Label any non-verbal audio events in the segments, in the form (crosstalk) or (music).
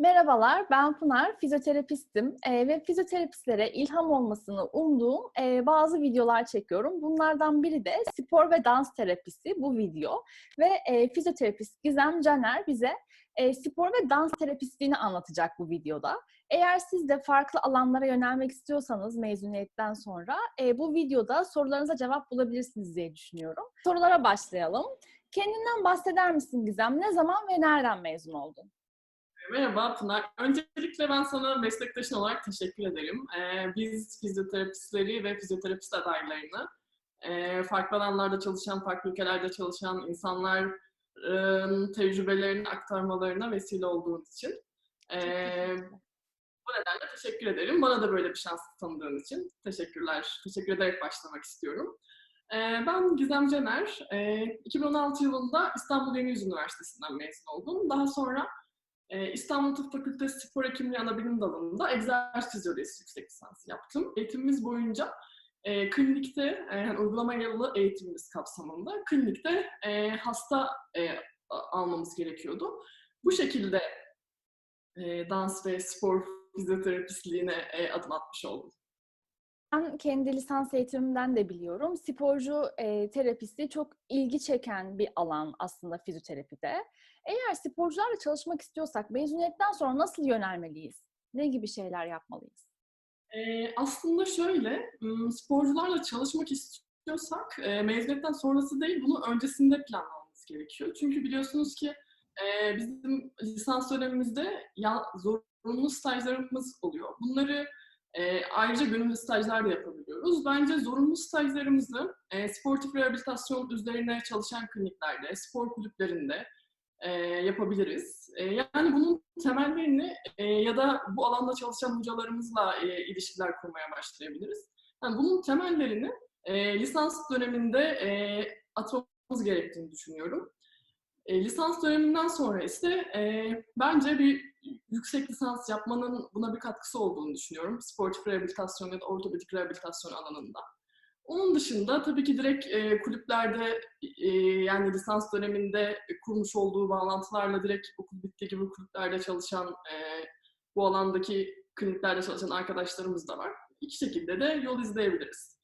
Merhabalar, ben Pınar, fizyoterapistim e, ve fizyoterapistlere ilham olmasını umduğum e, bazı videolar çekiyorum. Bunlardan biri de spor ve dans terapisi bu video ve e, fizyoterapist Gizem Caner bize e, spor ve dans terapistliğini anlatacak bu videoda. Eğer siz de farklı alanlara yönelmek istiyorsanız mezuniyetten sonra e, bu videoda sorularınıza cevap bulabilirsiniz diye düşünüyorum. Sorulara başlayalım. Kendinden bahseder misin Gizem? Ne zaman ve nereden mezun oldun? Merhaba Pınar. Öncelikle ben sana meslektaşın olarak teşekkür ederim. Ee, biz fizyoterapistleri ve fizyoterapist adaylarını e, farklı alanlarda çalışan, farklı ülkelerde çalışan insanların tecrübelerini aktarmalarına vesile olduğun için e, bu nedenle teşekkür ederim. Bana da böyle bir şans tanıdığın için teşekkürler. Teşekkür ederek başlamak istiyorum. E, ben Gizem Cener. E, 2016 yılında İstanbul Yeni Yüz Üniversitesi'nden mezun oldum. Daha sonra ee, İstanbul Tıp Fakültesi Spor Hekimliği Anabilim Dalı'nda egzersiz fizyolojisi yüksek lisans yaptım. Eğitimimiz boyunca e, klinikte, e, yani uygulamalı eğitimimiz kapsamında klinikte e, hasta e, almamız gerekiyordu. Bu şekilde e, dans ve spor fizyoterapistliğine e, adım atmış oldum. Ben kendi lisans eğitimimden de biliyorum. Sporcu e, terapisi çok ilgi çeken bir alan aslında fizyoterapide. Eğer sporcularla çalışmak istiyorsak mezuniyetten sonra nasıl yönelmeliyiz? Ne gibi şeyler yapmalıyız? E, aslında şöyle, sporcularla çalışmak istiyorsak e, mezuniyetten sonrası değil, bunu öncesinde planlamamız gerekiyor. Çünkü biliyorsunuz ki e, bizim lisans dönemimizde ya, zorunlu stajlarımız oluyor. Bunları e, ayrıca gönüllü stajlar da yapabiliyoruz. Bence zorunlu stajlarımızı e, sportif rehabilitasyon üzerine çalışan kliniklerde, spor kulüplerinde e, yapabiliriz. E, yani bunun temellerini e, ya da bu alanda çalışan hocalarımızla e, ilişkiler kurmaya başlayabiliriz. Yani bunun temellerini e, lisans döneminde e, atmamız gerektiğini düşünüyorum. E, lisans döneminden sonra ise e, bence bir yüksek lisans yapmanın buna bir katkısı olduğunu düşünüyorum. Sportif rehabilitasyon ya da ortopedik rehabilitasyon alanında. Onun dışında tabii ki direkt e, kulüplerde e, yani lisans döneminde kurmuş olduğu bağlantılarla direkt okul bitti gibi kulüplerde çalışan e, bu alandaki kliniklerde çalışan arkadaşlarımız da var. İki şekilde de yol izleyebiliriz.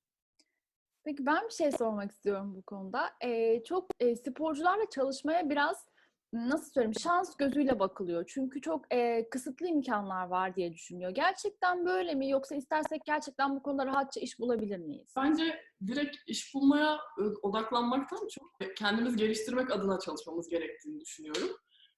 Peki ben bir şey sormak istiyorum bu konuda. Ee, çok e, sporcularla çalışmaya biraz nasıl söyleyeyim şans gözüyle bakılıyor. Çünkü çok e, kısıtlı imkanlar var diye düşünüyor. Gerçekten böyle mi yoksa istersek gerçekten bu konuda rahatça iş bulabilir miyiz? Bence direkt iş bulmaya odaklanmaktan çok kendimiz geliştirmek adına çalışmamız gerektiğini düşünüyorum.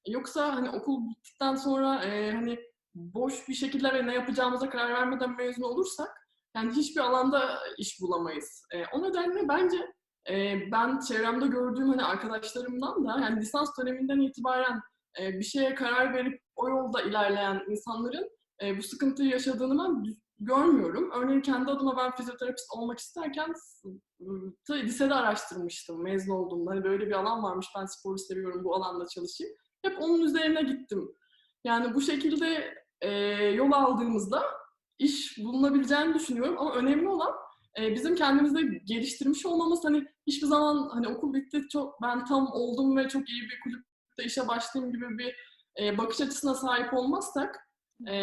Yoksa hani okul bittikten sonra e, hani boş bir şekilde ve ne yapacağımıza karar vermeden mezun olursak yani hiçbir alanda iş bulamayız. E, o nedenle bence e, ben çevremde gördüğüm hani arkadaşlarımdan da yani lisans döneminden itibaren e, bir şeye karar verip o yolda ilerleyen insanların e, bu sıkıntıyı yaşadığını ben görmüyorum. Örneğin kendi adıma ben fizyoterapist olmak isterken lisede araştırmıştım mezun olduğumda. Hani böyle bir alan varmış ben sporu seviyorum bu alanda çalışayım. Hep onun üzerine gittim. Yani bu şekilde e, yol aldığımızda iş bulunabileceğini düşünüyorum ama önemli olan e, bizim kendimizi geliştirmiş olmamız hani hiçbir zaman hani okul bitti çok ben tam oldum ve çok iyi bir kulüpte işe başlayayım gibi bir e, bakış açısına sahip olmazsak e,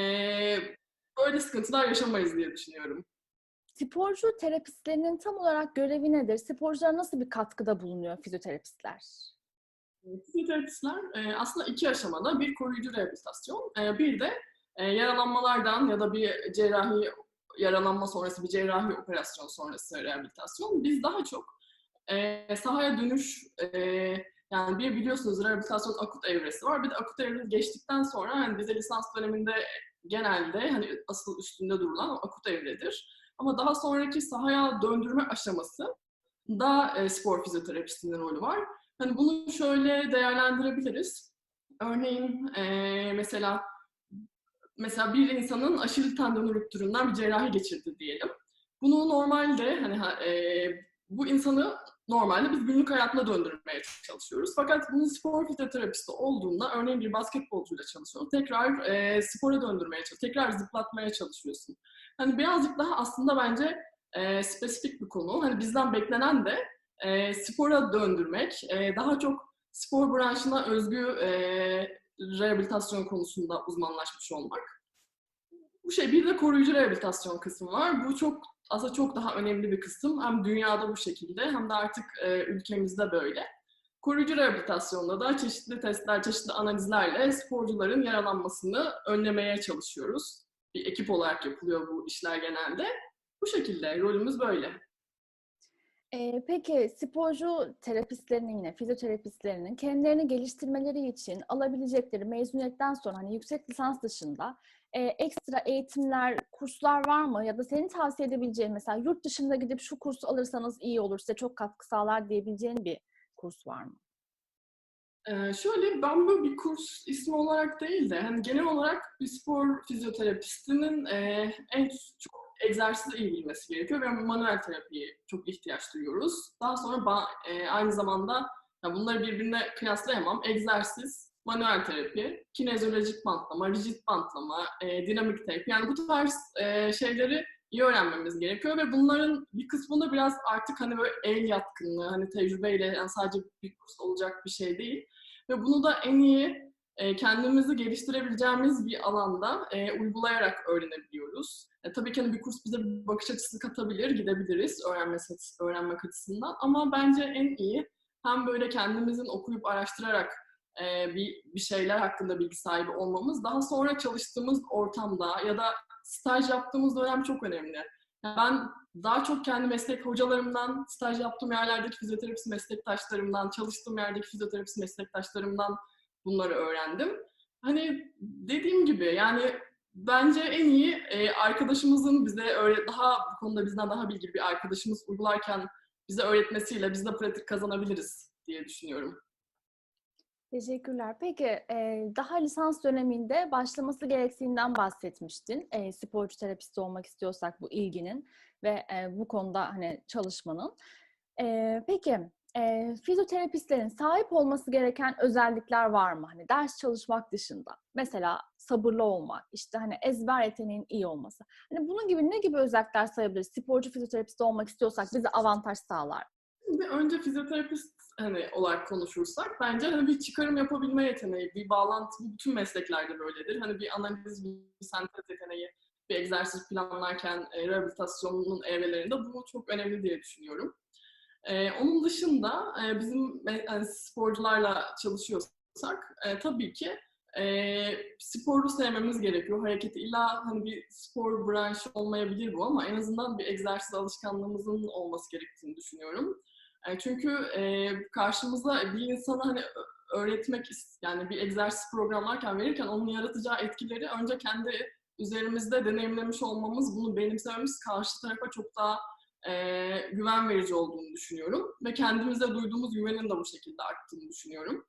böyle sıkıntılar yaşamayız diye düşünüyorum. Sporcu terapistlerinin tam olarak görevi nedir? Sporculara nasıl bir katkıda bulunuyor fizyoterapistler? Fizyoterapistler e, aslında iki aşamada. Bir koruyucu rehabilitasyon, e, bir de e, yaralanmalardan ya da bir cerrahi yaralanma sonrası bir cerrahi operasyon sonrası rehabilitasyon. Biz daha çok e, sahaya dönüş e, yani bir biliyorsunuz rehabilitasyon akut evresi var. Bir de akut evresi geçtikten sonra hani bize lisans döneminde genelde hani asıl üstünde durulan akut evredir. Ama daha sonraki sahaya döndürme aşaması da e, spor fizyoterapistinin rolü var. Hani bunu şöyle değerlendirebiliriz. Örneğin e, mesela mesela bir insanın aşil tendon rupturundan bir cerrahi geçirdi diyelim. Bunu normalde hani e, bu insanı normalde biz günlük hayatına döndürmeye çalışıyoruz. Fakat bunun spor fizyoterapisti olduğunda örneğin bir basketbolcuyla çalışıyorsun. Tekrar e, spora döndürmeye çalışıyorsun. Tekrar zıplatmaya çalışıyorsun. Hani birazcık daha aslında bence e, spesifik bir konu. Hani bizden beklenen de e, spora döndürmek. E, daha çok spor branşına özgü e, rehabilitasyon konusunda uzmanlaşmış olmak. Bu şey bir de koruyucu rehabilitasyon kısmı var. Bu çok aslında çok daha önemli bir kısım. Hem dünyada bu şekilde hem de artık e, ülkemizde böyle. Koruyucu rehabilitasyonda da çeşitli testler, çeşitli analizlerle sporcuların yaralanmasını önlemeye çalışıyoruz. Bir ekip olarak yapılıyor bu işler genelde. Bu şekilde rolümüz böyle. Ee, peki sporcu terapistlerinin yine fizyoterapistlerinin kendilerini geliştirmeleri için alabilecekleri mezuniyetten sonra hani yüksek lisans dışında e, ekstra eğitimler, kurslar var mı? Ya da senin tavsiye edebileceğin mesela yurt dışında gidip şu kursu alırsanız iyi olur, size çok katkı sağlar diyebileceğin bir kurs var mı? Ee, şöyle ben bu bir kurs ismi olarak değil de hani genel olarak bir spor fizyoterapistinin e, en çok egzersizle iyi bilmesi gerekiyor ve manuel terapiye çok ihtiyaç duyuyoruz. Daha sonra e, aynı zamanda ya bunları birbirine kıyaslayamam. Egzersiz, manuel terapi, kinezyolojik bantlama, rigid bantlama, e, dinamik terapi yani bu tarz e, şeyleri iyi öğrenmemiz gerekiyor ve bunların bir kısmında biraz artık hani böyle el yatkınlığı, hani tecrübeyle yani sadece bir kurs olacak bir şey değil. Ve bunu da en iyi e, kendimizi geliştirebileceğimiz bir alanda e, uygulayarak öğrenebiliyoruz. E, tabii ki hani bir kurs bize bir bakış açısı katabilir, gidebiliriz öğrenme, öğrenmek açısından. Ama bence en iyi hem böyle kendimizin okuyup araştırarak e, bir, bir şeyler hakkında bilgi sahibi olmamız, daha sonra çalıştığımız ortamda ya da staj yaptığımız dönem çok önemli. Yani ben daha çok kendi meslek hocalarımdan, staj yaptığım yerlerdeki fizyoterapist meslektaşlarımdan, çalıştığım yerdeki fizyoterapist meslektaşlarımdan bunları öğrendim. Hani dediğim gibi yani bence en iyi e, arkadaşımızın bize öyle daha bu konuda bizden daha bilgili bir arkadaşımız uygularken bize öğretmesiyle biz de pratik kazanabiliriz diye düşünüyorum. Teşekkürler. Peki e, daha lisans döneminde başlaması gerektiğinden bahsetmiştin. E, sporcu terapisti olmak istiyorsak bu ilginin ve e, bu konuda hani çalışmanın. E, peki e, fizyoterapistlerin sahip olması gereken özellikler var mı? Hani ders çalışmak dışında. Mesela sabırlı olmak, işte hani ezber yeteneğin iyi olması. Hani bunun gibi ne gibi özellikler sayabiliriz? Sporcu fizyoterapist olmak istiyorsak bize avantaj sağlar. Şimdi önce fizyoterapist hani olarak konuşursak bence hani bir çıkarım yapabilme yeteneği, bir bağlantı bu bütün mesleklerde böyledir. Hani bir analiz, bir sentez yeteneği, bir egzersiz planlarken rehabilitasyonun evrelerinde bu çok önemli diye düşünüyorum. E, onun dışında e, bizim yani sporcularla çalışıyorsak e, tabii ki e, sporu sevmemiz gerekiyor. Hareketi illa hani bir spor branşı olmayabilir bu ama en azından bir egzersiz alışkanlığımızın olması gerektiğini düşünüyorum. E, çünkü e, karşımıza bir insana hani öğretmek yani bir egzersiz programlarken verirken onun yaratacağı etkileri önce kendi üzerimizde deneyimlemiş olmamız, bunu benimsememiz karşı tarafa çok daha e, güven verici olduğunu düşünüyorum. Ve kendimize duyduğumuz güvenin de bu şekilde arttığını düşünüyorum.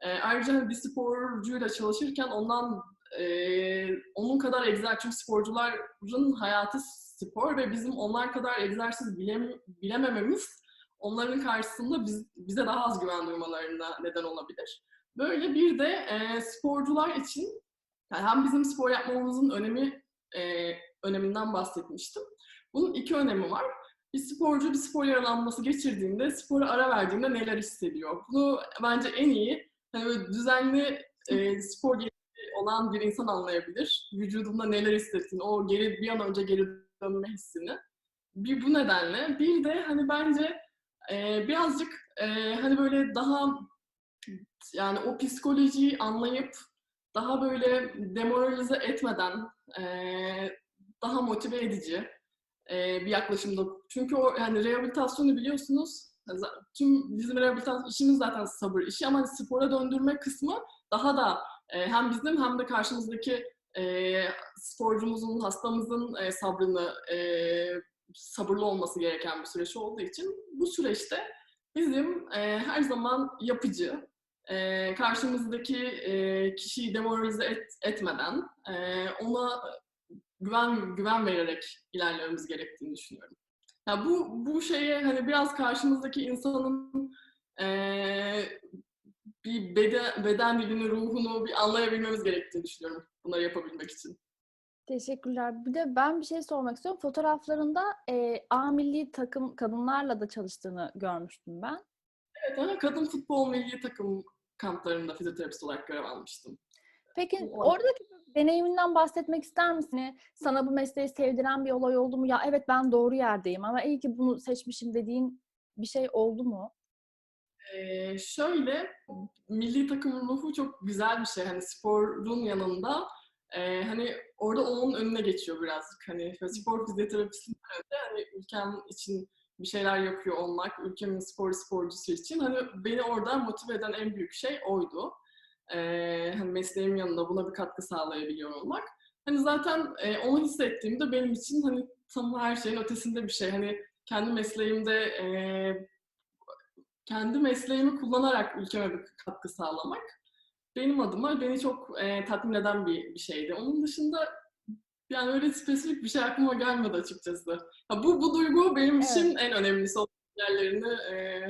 E, ayrıca bir sporcuyla çalışırken ondan e, onun kadar egzersiz, çünkü sporcuların hayatı spor ve bizim onlar kadar egzersiz bilem, bilemememiz onların karşısında biz, bize daha az güven duymalarına neden olabilir. Böyle bir de e, sporcular için yani hem bizim spor yapmamızın önemi e, öneminden bahsetmiştim. Bunun iki önemi var. Bir sporcu bir spor yaralanması geçirdiğinde, spora ara verdiğinde neler hissediyor? Bunu bence en iyi hani düzenli e, spor olan bir insan anlayabilir. Vücudunda neler hissettiğini, o geri bir an önce geri dönme hissini. Bir bu nedenle. Bir de hani bence e, birazcık e, hani böyle daha yani o psikolojiyi anlayıp daha böyle demoralize etmeden e, daha motive edici e, bir yaklaşımda. Çünkü o yani rehabilitasyonu biliyorsunuz tüm bizim rehabilitasyon işimiz zaten sabır işi ama hani spora döndürme kısmı daha da e, hem bizim hem de karşımızdaki e, sporcumuzun, hastamızın e, sabrını e, sabırlı olması gereken bir süreç olduğu için bu süreçte bizim e, her zaman yapıcı, e, karşımızdaki e, kişiyi demoralize et, etmeden e, ona güven güven vererek ilerlememiz gerektiğini düşünüyorum. Ya bu bu şeye hani biraz karşımızdaki insanın e, bir beden, beden dilini, ruhunu bir anlayabilmemiz gerektiğini düşünüyorum bunları yapabilmek için. Teşekkürler. Bir de ben bir şey sormak istiyorum. Fotoğraflarında e, A milli takım kadınlarla da çalıştığını görmüştüm ben. Evet, ama kadın futbol milli takım kamplarında fizyoterapist olarak görev almıştım. Peki oradaki deneyiminden bahsetmek ister misin? Hani Sana bu mesleği sevdiren bir olay oldu mu? Ya evet ben doğru yerdeyim ama iyi ki bunu seçmişim dediğin bir şey oldu mu? Ee, şöyle, milli takımın ruhu çok güzel bir şey. Hani sporun yanında e, hani orada onun önüne geçiyor birazcık. Hani spor fizyoterapistinin önünde hani ülkem için bir şeyler yapıyor olmak, ülkemin spor sporcusu için hani beni orada motive eden en büyük şey oydu. Ee, hani mesleğim yanında buna bir katkı sağlayabiliyor olmak. Hani zaten e, onu hissettiğimde benim için hani tam her şeyin ötesinde bir şey. Hani kendi mesleğimde e, kendi mesleğimi kullanarak ülkeme bir katkı sağlamak benim adıma beni çok e, tatmin eden bir, bir şeydi. Onun dışında yani öyle spesifik bir şey aklıma gelmedi açıkçası. Ha, bu bu duygu benim Evet. için en önemlisi olan yerlerini e,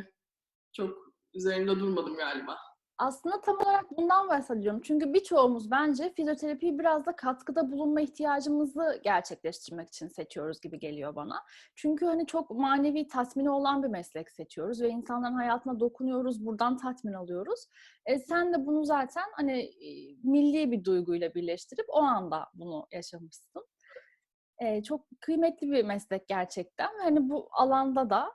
çok üzerinde durmadım galiba. Aslında tam olarak bundan bahsediyorum. Çünkü birçoğumuz bence fizyoterapiyi biraz da katkıda bulunma ihtiyacımızı gerçekleştirmek için seçiyoruz gibi geliyor bana. Çünkü hani çok manevi tatmini olan bir meslek seçiyoruz ve insanların hayatına dokunuyoruz, buradan tatmin alıyoruz. E, sen de bunu zaten hani e, milli bir duyguyla birleştirip o anda bunu yaşamışsın. E, çok kıymetli bir meslek gerçekten. Hani bu alanda da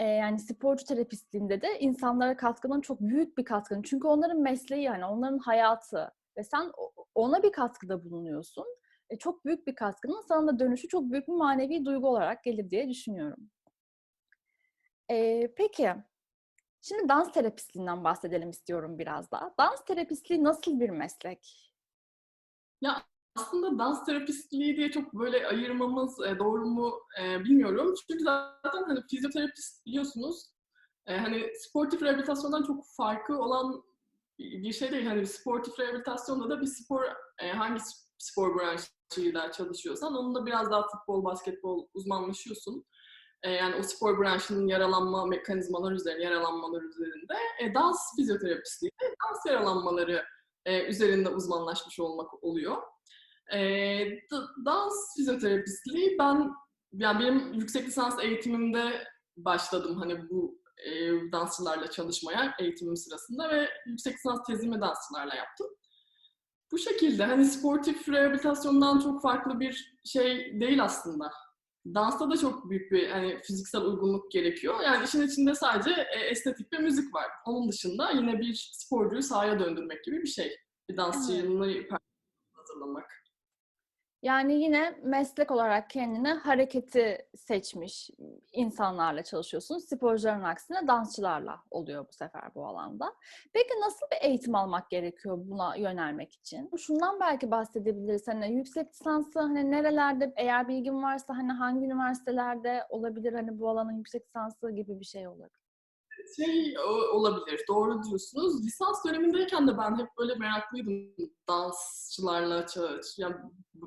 e, yani sporcu terapistliğinde de insanlara katkının çok büyük bir katkının. Çünkü onların mesleği yani onların hayatı ve sen ona bir katkıda bulunuyorsun. E, çok büyük bir katkının sana da dönüşü çok büyük bir manevi duygu olarak gelir diye düşünüyorum. E, peki, şimdi dans terapistliğinden bahsedelim istiyorum biraz daha. Dans terapistliği nasıl bir meslek? Ya aslında dans terapistliği diye çok böyle ayırmamız e, doğru mu e, bilmiyorum. Çünkü zaten hani fizyoterapist biliyorsunuz e, hani sportif rehabilitasyondan çok farkı olan bir şey değil. Hani sportif rehabilitasyonda da bir spor hangi spor branşıyla çalışıyorsan onunla biraz daha futbol, basketbol uzmanlaşıyorsun. Yani o spor branşının yaralanma mekanizmaları üzerine, yaralanmaları üzerinde. Dans fizyoterapistliği dans yaralanmaları üzerinde uzmanlaşmış olmak oluyor. E, dans fizyoterapistliği ben yani benim yüksek lisans eğitimimde başladım hani bu e, dansçılarla çalışmaya eğitimim sırasında ve yüksek lisans tezimi dansçılarla yaptım. Bu şekilde hani sportif rehabilitasyondan çok farklı bir şey değil aslında. Dansta da çok büyük bir hani fiziksel uygunluk gerekiyor. Yani işin içinde sadece e, estetik ve müzik var. Onun dışında yine bir sporcuyu sahaya döndürmek gibi bir şey. Bir dansçıyı hazırlamak. Yani yine meslek olarak kendine hareketi seçmiş insanlarla çalışıyorsun. Sporcuların aksine dansçılarla oluyor bu sefer bu alanda. Peki nasıl bir eğitim almak gerekiyor buna yönelmek için? Şundan belki bahsedebiliriz. Hani yüksek lisansı hani nerelerde eğer bilgin varsa hani hangi üniversitelerde olabilir hani bu alanın yüksek lisansı gibi bir şey olabilir. Şey o- olabilir. Doğru diyorsunuz. Lisans dönemindeyken de ben hep böyle meraklıydım dansçılarla çalış, yani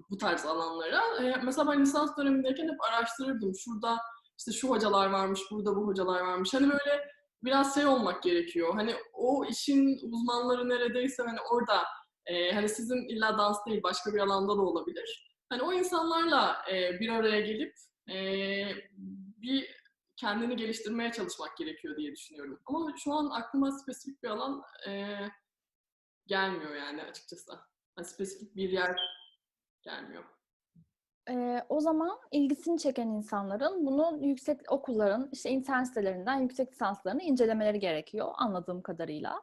bu tarz alanlara. Ee, mesela ben lisans dönemindeyken hep araştırırdım. Şurada işte şu hocalar varmış, burada bu hocalar varmış. Hani böyle biraz şey olmak gerekiyor. Hani o işin uzmanları neredeyse hani orada e, hani sizin illa dans değil başka bir alanda da olabilir. Hani o insanlarla e, bir araya gelip e, bir kendini geliştirmeye çalışmak gerekiyor diye düşünüyorum. Ama şu an aklıma spesifik bir alan e, gelmiyor yani açıkçası. Yani spesifik bir yer gelmiyor. Ee, o zaman ilgisini çeken insanların bunu yüksek okulların işte internet sitelerinden yüksek lisanslarını incelemeleri gerekiyor anladığım kadarıyla.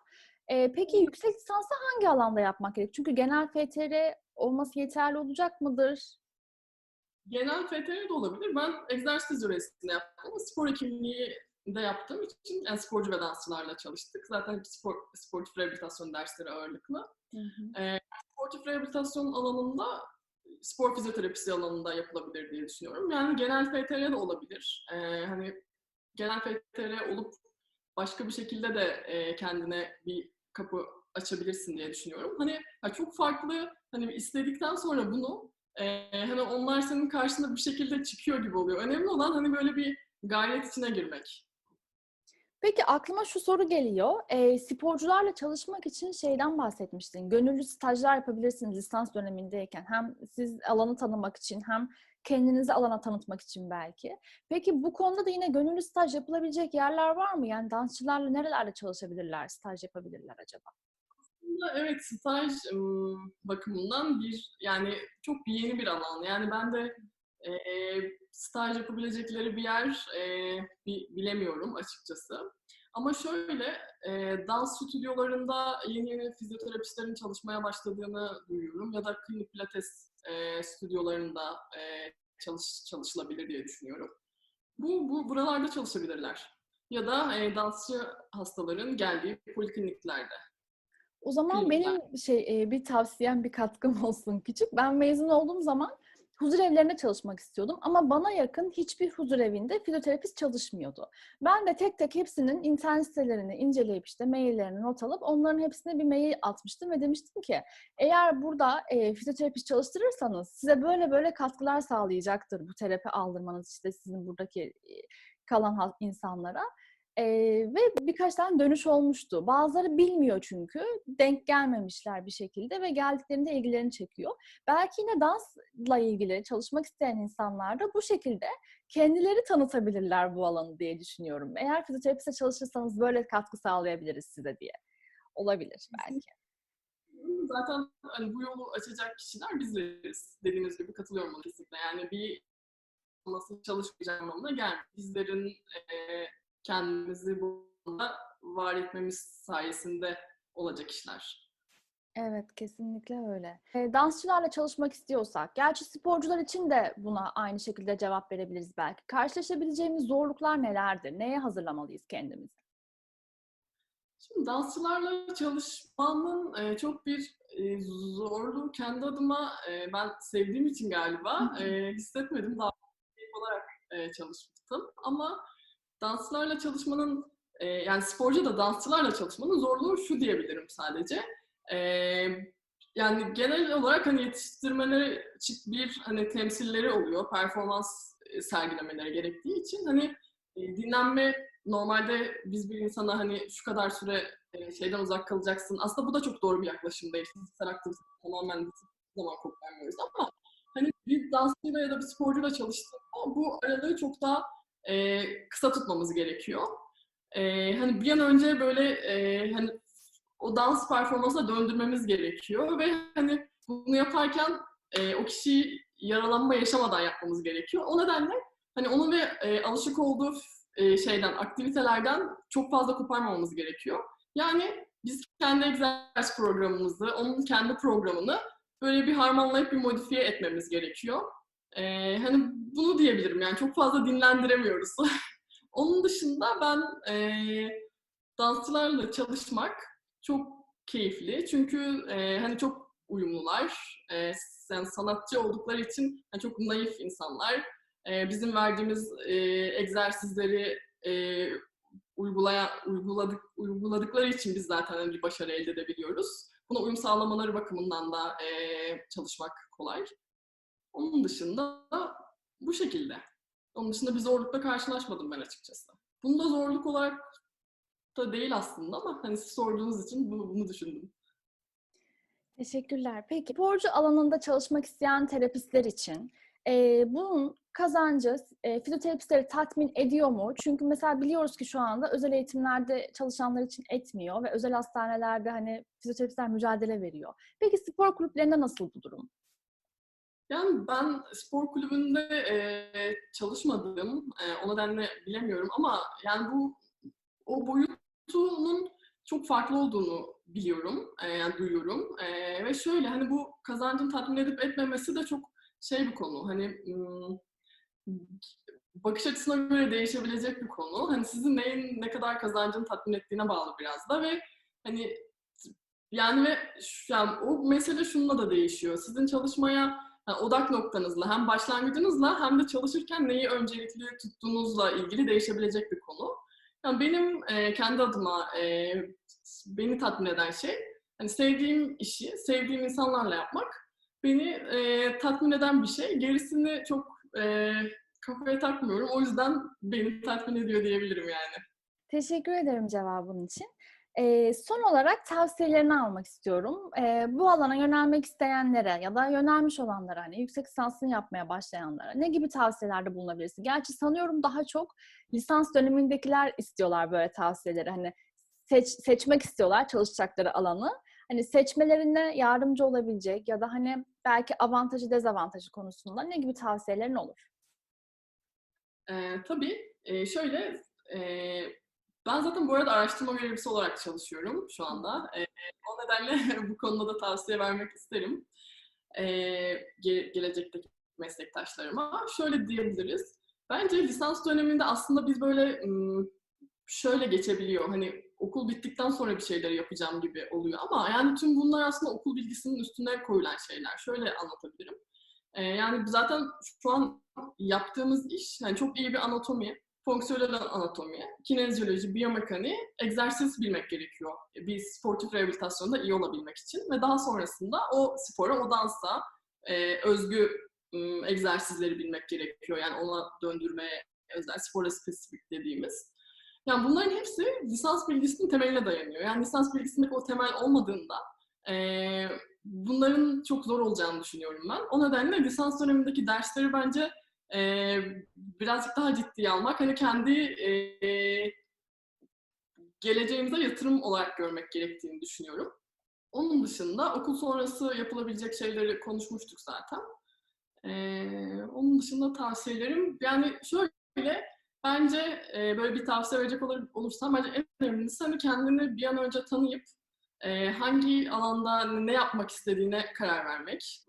Ee, peki yüksek lisansı hangi alanda yapmak gerek? Çünkü genel FTR olması yeterli olacak mıdır? Genel FTR de olabilir. Ben egzersiz üresinde yaptım ama spor hekimliği de yaptığım için yani sporcu ve dansçılarla çalıştık. Zaten hep spor, sportif rehabilitasyon dersleri ağırlıklı. sportif rehabilitasyon alanında spor fizyoterapisi alanında yapılabilir diye düşünüyorum. Yani genel FTR de olabilir. Ee, hani genel FTR olup başka bir şekilde de e, kendine bir kapı açabilirsin diye düşünüyorum. Hani ya çok farklı hani istedikten sonra bunu e, hani onlar senin karşında bir şekilde çıkıyor gibi oluyor. Önemli olan hani böyle bir gayret içine girmek. Peki aklıma şu soru geliyor. Ee, sporcularla çalışmak için şeyden bahsetmiştin. Gönüllü stajlar yapabilirsiniz lisans dönemindeyken. Hem siz alanı tanımak için hem kendinizi alana tanıtmak için belki. Peki bu konuda da yine gönüllü staj yapılabilecek yerler var mı? Yani dansçılarla nerelerde çalışabilirler, staj yapabilirler acaba? Aslında evet staj ım, bakımından bir yani çok yeni bir alan. Yani ben de e, staj yapabilecekleri bir yer e, bi- bilemiyorum açıkçası. Ama şöyle e, dans stüdyolarında yeni yeni fizyoterapistlerin çalışmaya başladığını duyuyorum ya da klinik pilates e, stüdyolarında e, çalış çalışılabilir diye düşünüyorum. Bu, bu buralarda çalışabilirler. Ya da e, dansçı hastaların geldiği polikliniklerde. O zaman benim şey e, bir tavsiyem, bir katkım (laughs) olsun küçük. Ben mezun olduğum zaman huzur evlerinde çalışmak istiyordum ama bana yakın hiçbir huzur evinde fizyoterapist çalışmıyordu. Ben de tek tek hepsinin internet sitelerini inceleyip işte maillerini not alıp onların hepsine bir mail atmıştım ve demiştim ki eğer burada e, fizyoterapist çalıştırırsanız size böyle böyle katkılar sağlayacaktır bu terapi aldırmanız işte sizin buradaki e, kalan insanlara. Ee, ve birkaç tane dönüş olmuştu. Bazıları bilmiyor çünkü. Denk gelmemişler bir şekilde ve geldiklerinde ilgilerini çekiyor. Belki yine dansla ilgili çalışmak isteyen insanlar da bu şekilde kendileri tanıtabilirler bu alanı diye düşünüyorum. Eğer fizyoterapiste çalışırsanız böyle katkı sağlayabiliriz size diye. Olabilir belki. Zaten hani bu yolu açacak kişiler bizleriz. Dediğiniz gibi katılıyorum ona kesinlikle. Yani bir nasıl çalışmayacak anlamına gelmiyor. Bizlerin e, kendimizi bu alanda var etmemiz sayesinde olacak işler. Evet, kesinlikle öyle. E, dansçılarla çalışmak istiyorsak, gerçi sporcular için de buna aynı şekilde cevap verebiliriz belki. Karşılaşabileceğimiz zorluklar nelerdir? Neye hazırlamalıyız kendimizi? Şimdi dansçılarla çalışmanın e, çok bir e, zorluğu kendi adıma e, ben sevdiğim için galiba e, hissetmedim. Daha keyif olarak e, çalıştım. Ama dansçılarla çalışmanın e, yani sporcu da dansçılarla çalışmanın zorluğu şu diyebilirim sadece. E, yani genel olarak hani yetiştirmeleri çift bir hani temsilleri oluyor. Performans e, sergilemeleri gerektiği için hani dinlenme normalde biz bir insana hani şu kadar süre şeyden uzak kalacaksın. Aslında bu da çok doğru bir yaklaşım değil. Fiziksel aktivite tamamen zaman kopyalamıyoruz ama hani bir dansçıyla ya da bir sporcuyla çalıştığında bu aralığı çok daha e, kısa tutmamız gerekiyor. E, hani bir an önce böyle e, hani o dans performansına döndürmemiz gerekiyor ve hani bunu yaparken e, o kişiyi yaralanma yaşamadan yapmamız gerekiyor. O nedenle hani onun ve e, alışık olduğu e, şeyden, aktivitelerden çok fazla koparmamamız gerekiyor. Yani biz kendi egzersiz programımızı, onun kendi programını böyle bir harmanlayıp bir modifiye etmemiz gerekiyor. Ee, hani bunu diyebilirim yani çok fazla dinlendiremiyoruz. (laughs) onun dışında ben e, dansçılarla çalışmak çok keyifli çünkü e, hani çok uyumlular, e, yani sanatçı oldukları için yani çok naif insanlar e, bizim verdiğimiz e, egzersizleri e, uygulaya, uyguladık, uyguladıkları için biz zaten hani bir başarı elde edebiliyoruz. Buna uyum sağlamaları bakımından da e, çalışmak kolay. Onun dışında bu şekilde. Onun dışında bir zorlukla karşılaşmadım ben açıkçası. Bunda zorluk olarak da değil aslında ama hani siz sorduğunuz için bunu, bunu düşündüm. Teşekkürler. Peki sporcu alanında çalışmak isteyen terapistler için e, bunun kazancı e, fizyoterapistleri tatmin ediyor mu? Çünkü mesela biliyoruz ki şu anda özel eğitimlerde çalışanlar için etmiyor ve özel hastanelerde hani fizyoterapistler mücadele veriyor. Peki spor kulüplerinde nasıl bu durum? Yani ben spor kulübünde e, çalışmadım. E, o nedenle bilemiyorum ama yani bu o boyutunun çok farklı olduğunu biliyorum, e, yani duyuyorum. E, ve şöyle hani bu kazancın tatmin edip etmemesi de çok şey bir konu. Hani bakış açısına göre değişebilecek bir konu. Hani sizin neyin ne kadar kazancın tatmin ettiğine bağlı biraz da ve hani yani ve yani o mesele şununla da değişiyor. Sizin çalışmaya yani odak noktanızla hem başlangıcınızla hem de çalışırken neyi öncelikli tuttuğunuzla ilgili değişebilecek bir konu. Yani benim e, kendi adıma e, beni tatmin eden şey hani sevdiğim işi sevdiğim insanlarla yapmak beni e, tatmin eden bir şey. Gerisini çok e, kafaya takmıyorum. O yüzden beni tatmin ediyor diyebilirim yani. Teşekkür ederim cevabın için. Ee, son olarak tavsiyelerini almak istiyorum. Ee, bu alana yönelmek isteyenlere ya da yönelmiş olanlara, hani yüksek lisansını yapmaya başlayanlara ne gibi tavsiyelerde bulunabilirsin? Gerçi sanıyorum daha çok lisans dönemindekiler istiyorlar böyle tavsiyeleri. Hani seç, seçmek istiyorlar çalışacakları alanı. hani seçmelerine yardımcı olabilecek ya da hani belki avantajı dezavantajı konusunda ne gibi tavsiyelerin olur? Ee, tabii. Ee, şöyle, e, ben zaten bu arada araştırma görevlisi olarak çalışıyorum şu anda. O nedenle (laughs) bu konuda da tavsiye vermek isterim. Ge- gelecekteki meslektaşlarıma. Şöyle diyebiliriz. Bence lisans döneminde aslında biz böyle şöyle geçebiliyor. Hani okul bittikten sonra bir şeyleri yapacağım gibi oluyor. Ama yani tüm bunlar aslında okul bilgisinin üstüne koyulan şeyler. Şöyle anlatabilirim. Yani zaten şu an yaptığımız iş yani çok iyi bir anatomi, fonksiyonel anatomi, kinezyoloji, biyomekaniği, egzersiz bilmek gerekiyor. Bir sportif rehabilitasyonda iyi olabilmek için ve daha sonrasında o spora, o dansa e, özgü ım, egzersizleri bilmek gerekiyor. Yani ona döndürmeye özel spora spesifik dediğimiz. Yani bunların hepsi lisans bilgisinin temeline dayanıyor. Yani lisans bilgisindeki o temel olmadığında e, bunların çok zor olacağını düşünüyorum ben. O nedenle lisans dönemindeki dersleri bence e, birazcık daha ciddiye almak, hani kendi e, geleceğimize yatırım olarak görmek gerektiğini düşünüyorum. Onun dışında okul sonrası yapılabilecek şeyleri konuşmuştuk zaten. E, onun dışında tavsiyelerim, yani şöyle, bence e, böyle bir tavsiye verecek olur, olursam bence en önemlisi hani kendini bir an önce tanıyıp e, hangi alanda ne yapmak istediğine karar vermek.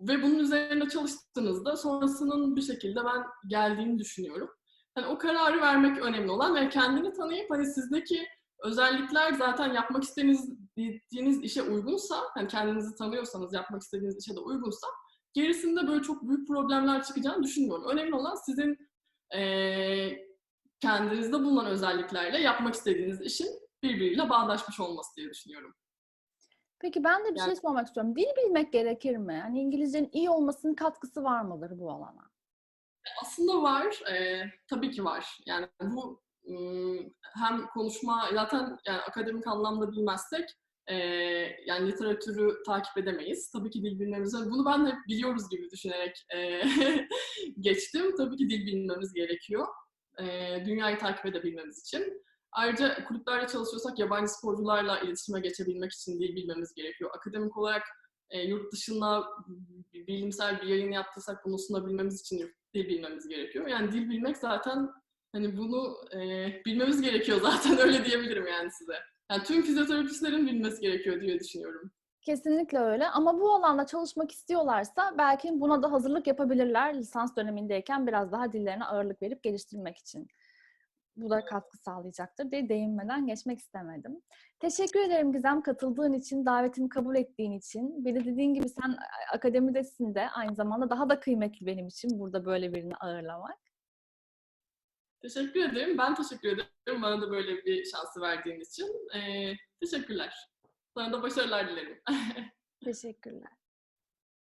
Ve bunun üzerinde çalıştığınızda sonrasının bir şekilde ben geldiğini düşünüyorum. Hani o kararı vermek önemli olan ve kendini tanıyıp hani sizdeki özellikler zaten yapmak istediğiniz işe uygunsa, hani kendinizi tanıyorsanız yapmak istediğiniz işe de uygunsa gerisinde böyle çok büyük problemler çıkacağını düşünmüyorum. Önemli olan sizin eee kendinizde bulunan özelliklerle yapmak istediğiniz işin birbiriyle bağdaşmış olması diye düşünüyorum. Peki ben de bir Yani- şey sormak istiyorum. Dil bilmek gerekir mi? Hani İngilizcenin iyi olmasının katkısı var mıdır bu alana? Aslında var, eee, tabii ki var. Yani bu hem konuşma, zaten yani akademik anlamda bilmezsek eee, yani literatürü takip edemeyiz. Tabii ki dil bilmemiz, bunu ben de biliyoruz gibi düşünerek eee, (laughs) geçtim. Tabii ki dil bilmemiz gerekiyor. Eee, dünyayı takip edebilmemiz için. Ayrıca kulüplerde çalışıyorsak yabancı sporcularla iletişime geçebilmek için dil bilmemiz gerekiyor. Akademik olarak e, yurt dışında bir bilimsel bir yayın yaptıysak bunu sunabilmemiz için dil bilmemiz gerekiyor. Yani dil bilmek zaten hani bunu e, bilmemiz gerekiyor (laughs) zaten öyle diyebilirim yani size. Yani tüm fizyoterapistlerin bilmesi gerekiyor diye düşünüyorum. Kesinlikle öyle ama bu alanda çalışmak istiyorlarsa belki buna da hazırlık yapabilirler lisans dönemindeyken biraz daha dillerine ağırlık verip geliştirmek için. Bu da katkı sağlayacaktır diye değinmeden geçmek istemedim. Teşekkür ederim Gizem katıldığın için, davetimi kabul ettiğin için. Bir de dediğin gibi sen akademidesin de aynı zamanda daha da kıymetli benim için burada böyle birini ağırlamak. Teşekkür ederim. Ben teşekkür ederim bana da böyle bir şansı verdiğin için. E, teşekkürler. Sana da başarılar dilerim. (laughs) Teşekkürler.